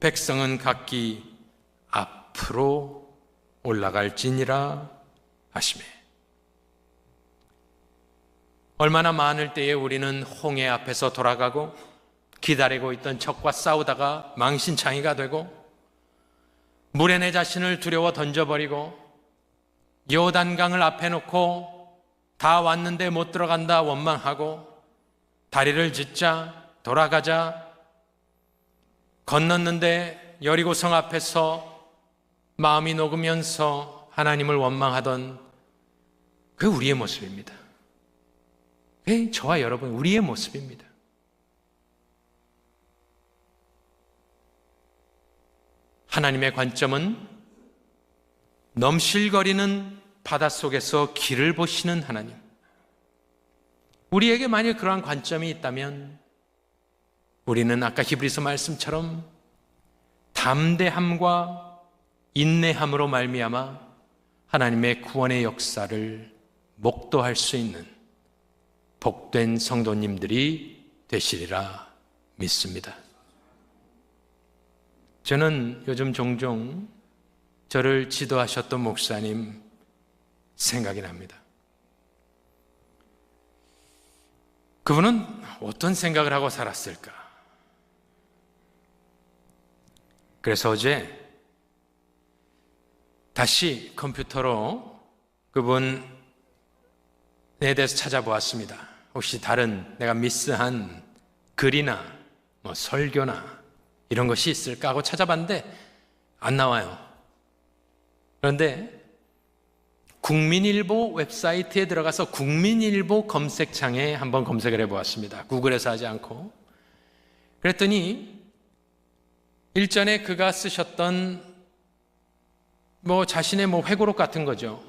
백성은 각기 앞으로 올라갈지니라 하시매. 얼마나 많을 때에 우리는 홍해 앞에서 돌아가고 기다리고 있던 적과 싸우다가 망신창이가 되고 물에 내 자신을 두려워 던져버리고 요단강을 앞에 놓고 다 왔는데 못 들어간다 원망하고 다리를 짓자 돌아가자 건넜는데 여리고 성 앞에서 마음이 녹으면서 하나님을 원망하던 그 우리의 모습입니다. 그 저와 여러분 우리의 모습입니다. 하나님의 관점은 넘실거리는 바닷속에서 길을 보시는 하나님. 우리에게 만약 그러한 관점이 있다면 우리는 아까 히브리서 말씀처럼 담대함과 인내함으로 말미암아 하나님의 구원의 역사를 목도할 수 있는 복된 성도님들이 되시리라 믿습니다. 저는 요즘 종종 저를 지도하셨던 목사님 생각이 납니다. 그분은 어떤 생각을 하고 살았을까? 그래서 어제 다시 컴퓨터로 그분에 대해서 찾아보았습니다. 혹시 다른 내가 미스한 글이나 뭐 설교나 이런 것이 있을까 하고 찾아봤는데 안 나와요. 그런데 국민일보 웹사이트에 들어가서 국민일보 검색창에 한번 검색을 해보았습니다. 구글에서 하지 않고. 그랬더니 일전에 그가 쓰셨던 뭐 자신의 뭐 회고록 같은 거죠.